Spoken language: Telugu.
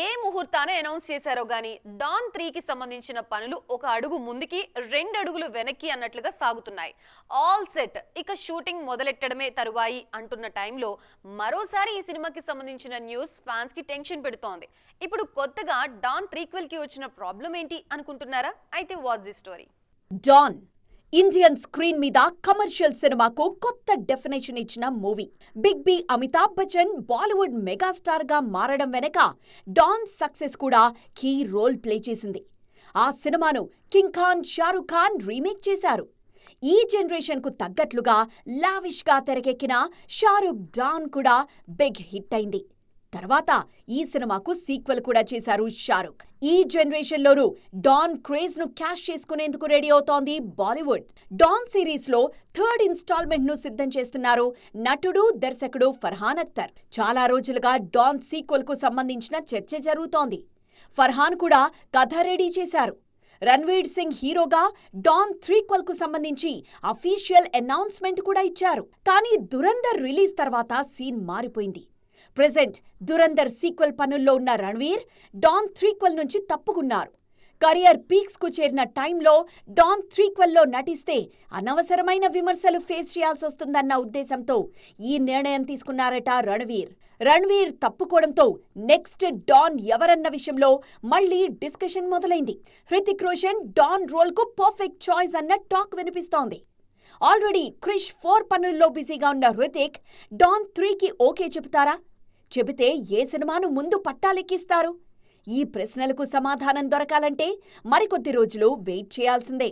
ఏ ముహూర్తాన అనౌన్స్ చేశారో గానీ డాన్ త్రీకి సంబంధించిన పనులు ఒక అడుగు ముందుకి రెండు అడుగులు వెనక్కి అన్నట్లుగా సాగుతున్నాయి. All set. ఇక షూటింగ్ మొదలెట్టడమే తరువాయి అంటున్న టైంలో మరోసారి ఈ సినిమాకి సంబంధించిన న్యూస్ ఫ్యాన్స్కి టెన్షన్ పెడుతోంది. ఇప్పుడు కొత్తగా డాన్ ప్రీక్వెల్కి వచ్చిన ప్రాబ్లం ఏంటి అనుకుంటున్నారా? అయితే was the story. Don Indian screen మీద కమర్షియల్ సినిమాకు కొత్త డెఫినేషన్ ఇచ్చిన movie. Big B Amitabh Bachchan Bollywood మెగాస్టార్గా మారడం వెనక డాన్ సక్సెస్ కూడా కీ రోల్ ప్లే చేసింది. ఆ సినిమాను కింగ్ ఖాన్ షారుఖ్ ఖాన్ రీమేక్ చేశారు. ఈ జనరేషన్కు తగ్గట్లుగా లావిష్గా తెరకెక్కిన షారుఖ్ డాన్ కూడా బిగ్ హిట్ అయింది. తర్వాత ఈ సినిమాకు సీక్వెల్ కూడా చేశారు షారుఖ్ ఈ జనరేషన్లోనూ డాన్ క్రేజ్ను క్యాష్ చేసుకునేందుకు రెడీ అవుతోంది బాలీవుడ్. డాన్ సిరీస్లో థర్డ్ ఇన్స్టాల్మెంట్ను సిద్ధం చేస్తున్నారు నటుడు దర్శకుడు ఫర్హాన్ అఖ్తర్. చాలా రోజులుగా డాన్ సీక్వెల్కు సంబంధించిన చర్చ జరుగుతోంది. ఫర్హాన్ కూడా కథ రెడీ చేశారు. రణ్వీర్ సింగ్ హీరోగా డాన్ త్రీక్వల్కు సంబంధించి అఫీషియల్ అనౌన్స్మెంట్ కూడా ఇచ్చారు. కానీ దురంధర్ రిలీజ్ తర్వాత సీన్ మారిపోయింది. ప్రెజెంట్ దురందర్ సీక్వెల్ పనుల్లో ఉన్న రణ్వీర్ డాన్ త్రీక్వెల్ నుంచి తప్పుకున్నారు. కెరియర్ పీక్స్కు చేరిన టైంలో డాన్ త్రీక్వెల్లో నటిస్తే అనవసరమైన విమర్శలు ఫేస్ చేయాల్సి వస్తుందన్న ఉద్దేశంతో ఈ నిర్ణయం తీసుకున్నారట రణ్వీర్. రణ్వీర్ తప్పుకోవడంతో నెక్స్ట్ డాన్ ఎవరన్న విషయంలో మళ్ళీ డిస్కషన్ మొదలైంది. హృతిక్ రోషన్ డాన్ రోల్కు పర్ఫెక్ట్ చాయిస్ అన్న టాక్ వినిపిస్తోంది. ఆల్రెడీ క్రిష్ ఫోర్ పనుల్లో బిజీగా ఉన్న హృతిక్ డాన్ త్రీకి ఓకే చెబుతారా? చెబితే ఏ సినిమాను ముందు పట్టాలెక్కిస్తారు? ఈ ప్రశ్నలకు సమాధానం దొరకాలంటే మరికొద్ది రోజులు వెయిట్ చేయాల్సిందే.